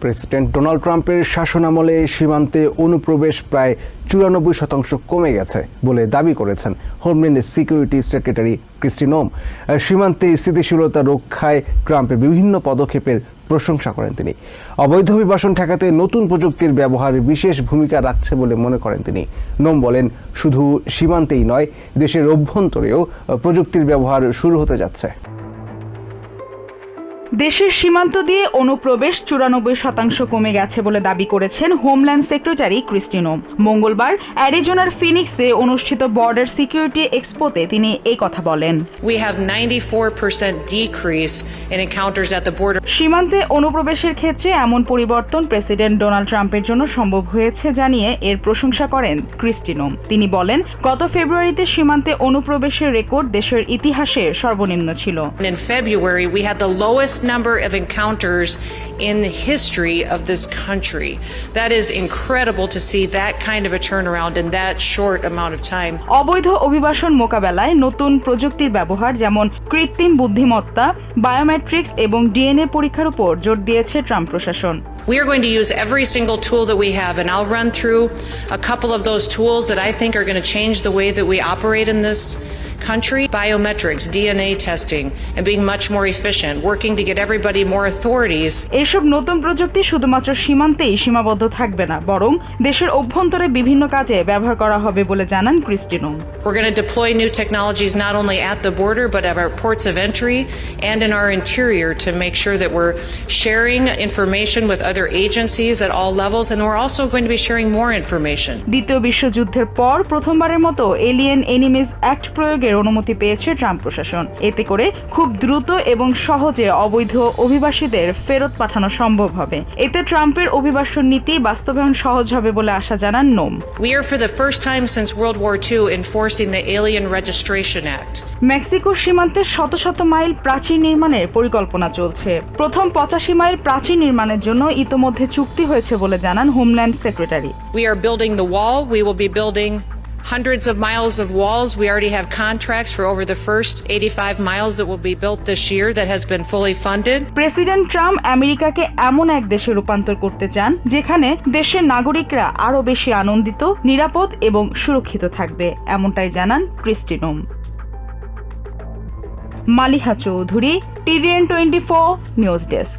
President Donald ট্রাম্পের শাসনামলে সীমান্তে অনুপ্রবেশ প্রায় চুরানব্বই শতাংশ কমে গেছে বলে দাবি করেছেন হোমল্যান্ড সিকিউরিটি সেক্রেটারি ক্রিস্টিনোম সীমান্তে স্থিতিশীলতা রক্ষায় ট্রাম্পের বিভিন্ন পদক্ষেপের প্রশংসা করেন তিনি। অবৈধ অভিবাসন ঠেকাতে নতুন প্রযুক্তির ব্যবহার বিশেষ ভূমিকা রাখছে বলে মনে করেন তিনি। নোম বলেন, শুধু সীমান্তেই নয়, দেশের অভ্যন্তরেও প্রযুক্তির ব্যবহার শুরু হতে যাচ্ছে। দেশের সীমান্ত দিয়ে অনুপ্রবেশ চুরানব্বই শতাংশ কমে গেছে বলে দাবি করেছেন হোমল্যান্ড সেক্রেটারি ক্রিস্টিনো। মঙ্গলবার অ্যারিজোনার ফিনিক্সে অনুষ্ঠিত বর্ডার সিকিউরিটি এক্সপোতে তিনি এই কথা বলেন। We have 94% decrease in encounters at the border. সীমান্তে অনুপ্রবেশের ক্ষেত্রে এমন পরিবর্তন প্রেসিডেন্ট ডোনাল্ড ট্রাম্পের জন্য সম্ভব হয়েছে জানিয়ে এর প্রশংসা করেন ক্রিস্টিনো। তিনি বলেন গত ফেব্রুয়ারিতে সীমান্তে অনুপ্রবেশের রেকর্ড দেশের ইতিহাসে সর্বনিম্ন ছিল। In February, we had the lowest number of encounters in the history of this country. That is incredible to see that kind of a turnaround in that short amount of time. অবৈধ অভিবাসন মোকাবেলায় নতুন প্রযুক্তির ব্যবহার যেমন কৃত্রিম বুদ্ধিমত্তা biometrics এবং ডিএনএ পরীক্ষার উপর জোর দিয়েছে ট্রাম্প প্রশাসন We are going to use every single tool that we have, and I'll run through a couple of those tools that I think are going to change the way that we operate in this country biometrics, DNA testing, and being much more efficient, working to get everybody more authorities এসব নতুন প্রযুক্তি শুধুমাত্র সীমান্তেই সীমাবদ্ধ থাকবে না বরং দেশের অভ্যন্তরে বিভিন্ন কাজে ব্যবহার করা হবে বলে জানান ক্রিস্টিনো We're going to deploy new technologies not only at the border, but at our ports of entry and in our interior to make sure that we're sharing information with other agencies at all levels, and we're also going to be sharing more information. দ্বিতীয় বিশ্বযুদ্ধের পর প্রথমবারের মতো alien enemies act প্রয়োগের অনুমতি পেয়েছে Trump প্রশাসন। এতে করে খুব দ্রুত এবং সহজে অবৈধ অভিবাসীদের ফেরত পাঠানো সম্ভব হবে। এতে ট্রাম্পের অভিবাসন নীতি বাস্তবায়ন সহজ হবে বলে আশা জানান নোম। We are, for the first time since World War II, enforcing the Alien Registration Act. মেক্সিকোর সীমান্তে শত শত মাইল প্রাচীর নির্মাণের পরিকল্পনা চলছে। প্রথম পঁচাশি মাইল প্রাচীর নির্মাণের জন্য ইতোমধ্যে চুক্তি হয়েছে বলে জানান homeland secretary. We are building the wall. We will be building hundreds of miles of walls. We already have contracts for over the first 85 miles that will be built this year that has been fully funded. President Trump আমেরিকাকে এমন এক দেশে রূপান্তর করতে চান যেখানে দেশের নাগরিকরা আরও বেশি আনন্দিত নিরাপদ এবং সুরক্ষিত থাকবে এমনটাই জানান Kristi Noem Maliha Chowdhury TVN twenty four news desk